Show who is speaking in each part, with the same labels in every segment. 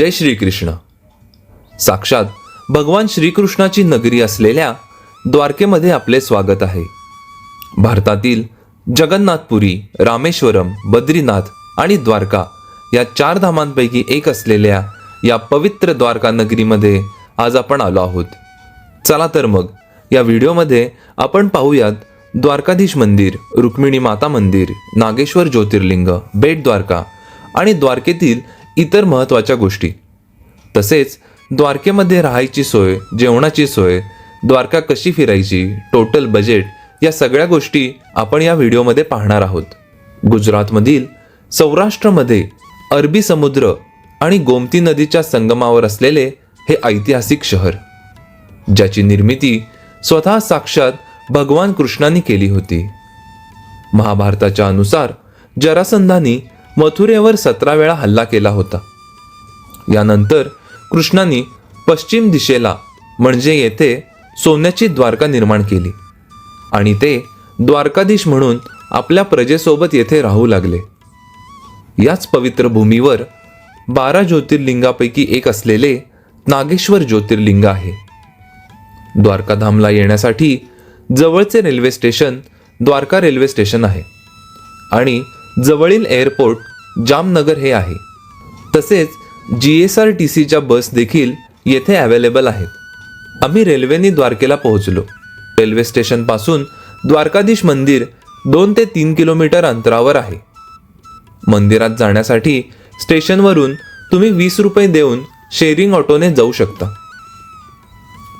Speaker 1: जय श्रीकृष्ण. साक्षात भगवान श्रीकृष्णाची नगरी असलेल्या द्वारकेमध्ये आपले स्वागत आहे. भारतातील जगन्नाथपुरी रामेश्वरम बद्रीनाथ आणि द्वारका या चार धामांपैकी एक असलेल्या या पवित्र द्वारका नगरीमध्ये आज आपण आलो आहोत. चला तर मग या व्हिडिओमध्ये आपण पाहूयात द्वारकाधीश मंदिर रुक्मिणी माता मंदिर नागेश्वर ज्योतिर्लिंग बेट द्वारका आणि द्वारकेतील इतर महत्त्वाच्या गोष्टी. तसेच द्वारकेमध्ये राहायची सोय जेवणाची सोय द्वारका कशी फिरायची टोटल बजेट या सगळ्या गोष्टी आपण या व्हिडिओमध्ये पाहणार आहोत. गुजरातमधील सौराष्ट्रमध्ये अरबी समुद्र आणि गोमती नदीच्या संगमावर असलेले हे ऐतिहासिक शहर ज्याची निर्मिती स्वतः साक्षात भगवान कृष्णाने केली होती. महाभारताच्या अनुसार जरासंधानी मथुरेवर सतरा वेळा हल्ला केला होता. यानंतर कृष्णाने पश्चिम दिशेला म्हणजे येथे सोन्याची द्वारका निर्माण केली. आणि ते द्वारकाधीश म्हणून आपल्या प्रजेसोबत येथे राहू लागले. याच पवित्र भूमीवर बारा ज्योतिर्लिंगापैकी एक असलेले नागेश्वर ज्योतिर्लिंग आहे. द्वारकाधामला येण्यासाठी जवळचे railway station Dwarka railway station आहे. आणि जवळील एअरपोर्ट जामनगर हे आहे. तसेच जी एस आर टी सीच्या बस देखील येथे अवेलेबल आहेत. आम्ही रेल्वेने द्वारकेला पोहोचलो. रेल्वे स्टेशनपासून द्वारकाधीश मंदिर दोन ते तीन किलोमीटर अंतरावर आहे. मंदिरात जाण्यासाठी स्टेशनवरून तुम्ही वीस रुपये देऊन शेअरिंग ऑटोने जाऊ शकता.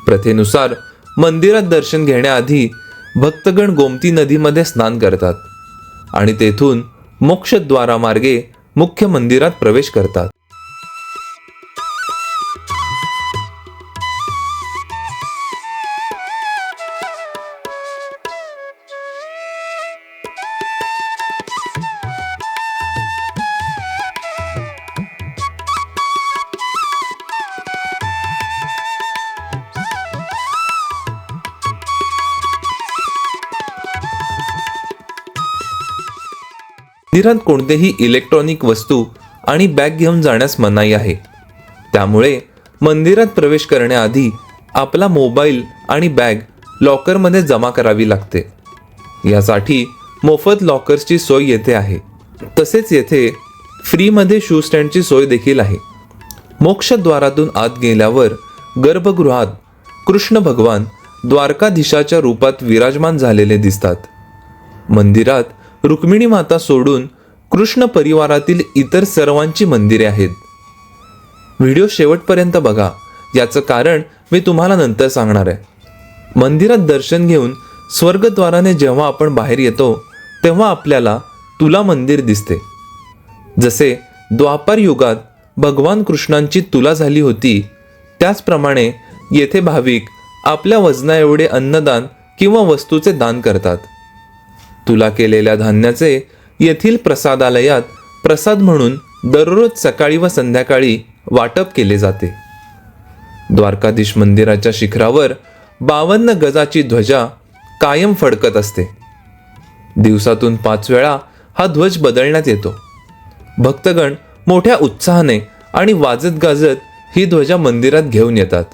Speaker 1: प्रथेनुसार मंदिरात दर्शन घेण्याआधी भक्तगण गोमती नदीमध्ये स्नान करतात. आणि तेथून मोक्षद्वारामार्गे मुख्य मंदिरात प्रवेश करतात. मंदिरात कोणतेही इलेक्ट्रॉनिक वस्तू आणि बॅग घेऊन जाण्यास मनाई आहे. त्यामुळे मंदिरात प्रवेश करण्याआधी आपला मोबाईल आणि बॅग लॉकरमध्ये जमा करावी लागते. यासाठी मोफत लॉकर्सची सोय येथे आहे. तसेच येथे फ्रीमध्ये शू स्टँडची सोय देखील आहे. मोक्षद्वारातून आत गेल्यावर गर्भगृहात कृष्ण भगवान द्वारकाधीशाच्या रूपात विराजमान झालेले दिसतात. मंदिरात रुक्मिणी माता सोडून कृष्ण परिवारातील इतर सर्वांची मंदिरे आहेत. व्हिडिओ शेवटपर्यंत बघा याचं कारण मी तुम्हाला नंतर सांगणार आहे. मंदिरात दर्शन घेऊन स्वर्गद्वाराने जेव्हा आपण बाहेर येतो तेव्हा आपल्याला तुला मंदिर दिसते. जसे द्वापार युगात भगवान कृष्णांची तुला झाली होती त्याचप्रमाणे येथे भाविक आपल्या वजनाएवढे अन्नदान किंवा वस्तूचे दान करतात. तुला केलेल्या धान्याचे येथील प्रसादालयात प्रसाद म्हणून दररोज सकाळी व संध्याकाळी वाटप केले जाते. द्वारकाधीश मंदिराच्या शिखरावर बावन्न गजाची ध्वजा कायम फडकत असते. दिवसातून पाच वेळा हा ध्वज बदलण्यात येतो. भक्तगण मोठ्या उत्साहाने आणि वाजत गाजत ही ध्वजा मंदिरात घेऊन येतात.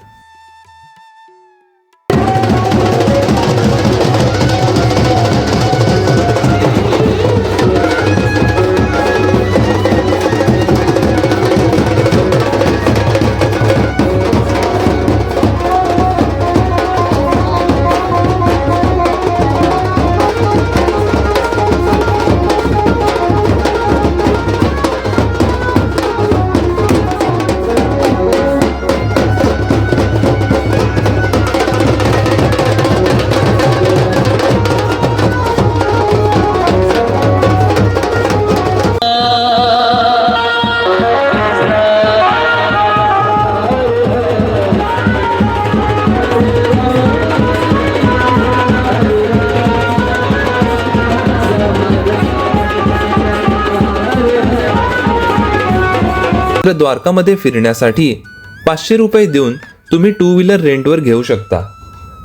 Speaker 1: तर द्वारकामध्ये फिरण्यासाठी पाचशे रुपये देऊन तुम्ही टू व्हीलर रेंटवर घेऊ शकता.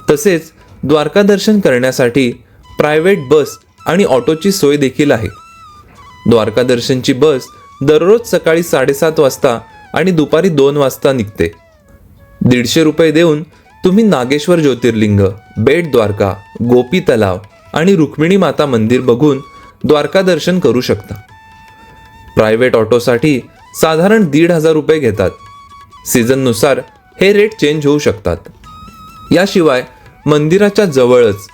Speaker 1: तसेच द्वारका दर्शन करण्यासाठी प्रायव्हेट बस आणि ऑटोची सोय देखील आहे. द्वारका दर्शनची बस दररोज सकाळी साडेसात वाजता आणि दुपारी दोन वाजता निघते. दीडशे रुपये देऊन तुम्ही नागेश्वर ज्योतिर्लिंग बेट द्वारका गोपी तलाव आणि रुक्मिणी माता मंदिर बघून द्वारका दर्शन करू शकता. प्रायव्हेट ऑटोसाठी साधारण दीड हजार रुपये घेतात. सीझननुसार हे रेट चेंज होऊ शकतात. याशिवाय मंदिराच्या जवळच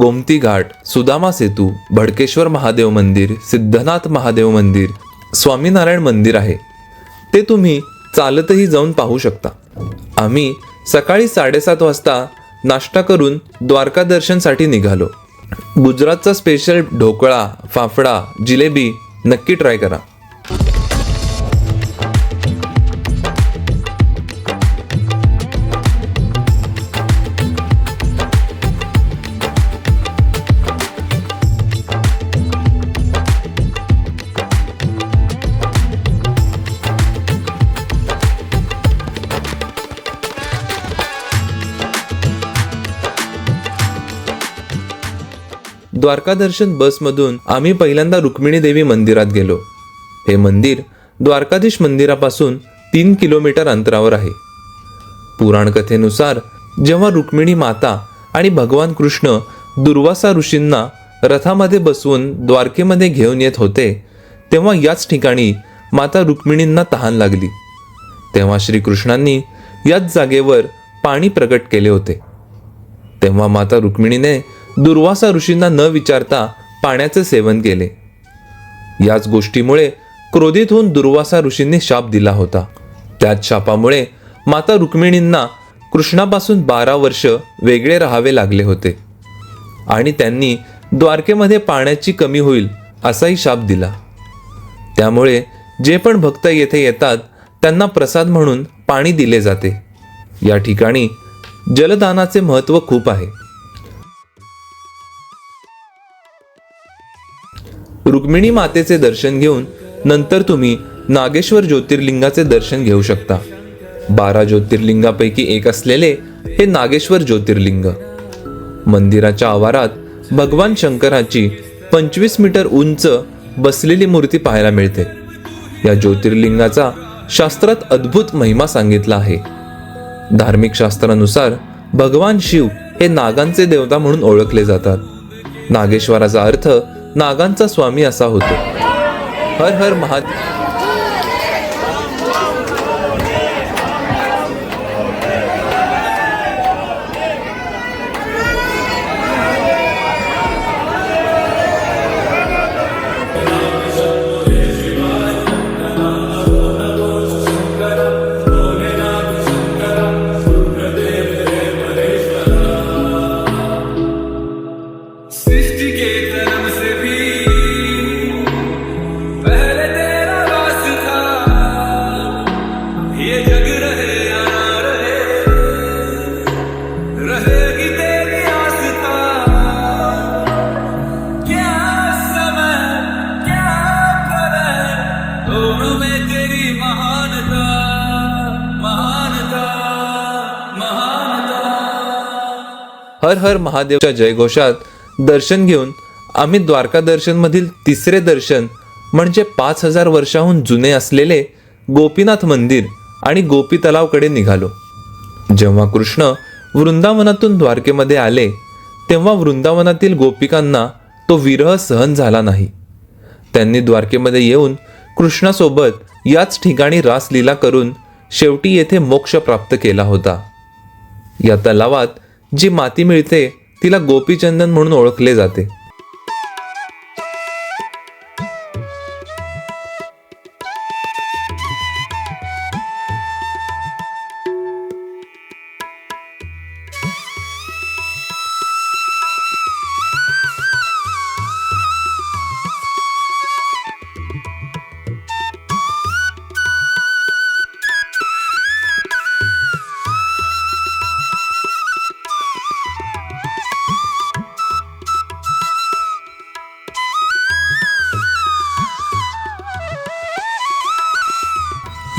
Speaker 1: गोमती घाट सुदामा सेतू भडकेश्वर महादेव मंदिर सिद्धनाथ महादेव मंदिर स्वामीनारायण मंदिर आहे. ते तुम्ही चालतही जाऊन पाहू शकता. आम्ही सकाळी साडेसात वाजता नाश्ता करून द्वारका दर्शनसाठी निघालो. गुजरातचा स्पेशल ढोकळा फाफडा जिलेबी नक्की ट्राय करा. द्वारका दर्शन बसमधून आम्ही पहिल्यांदा रुक्मिणी देवी मंदिरात गेलो. हे मंदिर द्वारकाधीश मंदिरापासून तीन किलोमीटर अंतरावर आहे. पुराणकथेनुसार जेव्हा रुक्मिणी माता आणि भगवान कृष्ण दुर्वासा ऋषींना रथामध्ये बसवून द्वारकेमध्ये घेऊन येत होते तेव्हा याच ठिकाणी माता रुक्मिणींना तहान लागली. तेव्हा श्रीकृष्णांनी याच जागेवर पाणी प्रकट केले होते. तेव्हा माता रुक्मिणीने दुर्वासा ऋषींना न विचारता पाण्याचे सेवन केले. याच गोष्टीमुळे क्रोधित होऊन दुर्वासा ऋषींनी शाप दिला होता. त्याच शापामुळे माता रुक्मिणींना कृष्णापासून बारा वर्ष वेगळे राहावे लागले होते आणि त्यांनी द्वारकेमध्ये पाण्याची कमी होईल असाही शाप दिला. त्यामुळे जे पण भक्त येथे येतात त्यांना प्रसाद म्हणून पाणी दिले जाते. या ठिकाणी जलदानाचे महत्त्व खूप आहे. रुक्मिणी मातेचे दर्शन घेऊन नंतर तुम्ही नागेश्वर ज्योतिर्लिंगाचे दर्शन घेऊ शकता. बारा ज्योतिर्लिंगापैकी एक असलेले हे नागेश्वर ज्योतिर्लिंग. मंदिराच्या आवारात भगवान शंकराची पंचवीस मीटर उंच बसलेली मूर्ती पाहायला मिळते. या ज्योतिर्लिंगाचा शास्त्रात अद्भुत महिमा सांगितला आहे. धार्मिक शास्त्रानुसार भगवान शिव हे नागांचे देवता म्हणून ओळखले जातात. नागेश्वराचा अर्थ नागांचा स्वामी असा होतो. हर हर महादेव हर हर महादेवच्या जयघोषात दर्शन घेऊन आम्ही द्वारका दर्शनमधील तिसरे दर्शन म्हणजे पाच हजार वर्षाहून जुने असलेले गोपीनाथ मंदिर आणि गोपी तलावकडे निघालो. जेव्हा कृष्ण वृंदावनातून द्वारकेमध्ये आले तेव्हा वृंदावनातील गोपिकांना तो विरह सहन झाला नाही. त्यांनी द्वारकेमध्ये येऊन कृष्णासोबत याच ठिकाणी रासलीला करून शेवटी येथे मोक्ष प्राप्त केला होता. या तलावात जी माती मिळते तिला गोपीचंदन म्हणून ओळखले जाते.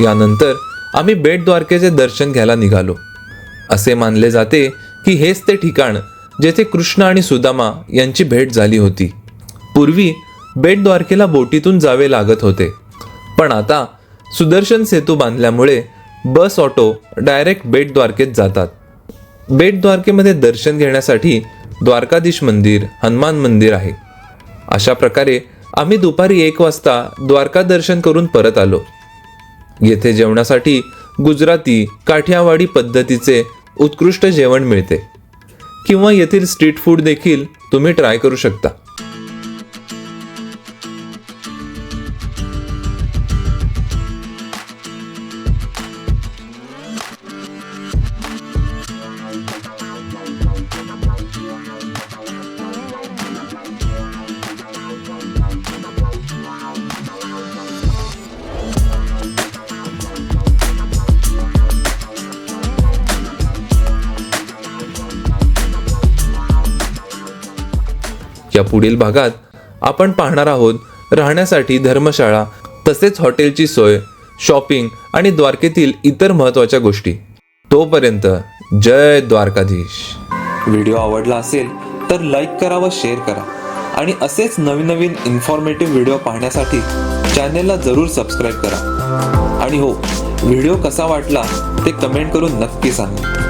Speaker 1: यानंतर आम्ही बेटद्वारकेचे दर्शन घ्यायला निघालो. असे मानले जाते की हेच ते ठिकाण जेथे कृष्ण आणि सुदामा यांची भेट झाली होती. पूर्वी बेटद्वारकेला बोटीतून जावे लागत होते. पण आता सुदर्शन सेतू बांधल्यामुळे बस ऑटो डायरेक्ट बेटद्वारकेत जातात. बेटद्वारकेमध्ये दर्शन घेण्यासाठी द्वारकाधीश मंदिर हनुमान मंदिर आहे. अशा प्रकारे आम्ही दुपारी एक वाजता द्वारका दर्शन करून परत आलो. येथे जेवणासाठी गुजराती काठियावाडी पद्धतीचे उत्कृष्ट जेवण मिळते. किंवा येथील स्ट्रीट फूड देखील तुम्ही ट्राय करू शकता. या पुढील भागात आपण पाहणार आहोत राहण्यासाठी धर्मशाळा तसेच हॉटेलची सोय शॉपिंग आणि द्वारकेतील इतर महत्त्वाच्या गोष्टी. तोपर्यंत जय द्वारकाधीश. व्हिडिओ आवडला असेल तर लाईक करा व शेअर करा. आणि असेच नवीन नवीन इन्फॉर्मेटिव्ह व्हिडिओ पाहण्यासाठी चॅनेलला जरूर सबस्क्राईब करा. आणि हो व्हिडिओ कसा वाटला ते कमेंट करून नक्की सांगा.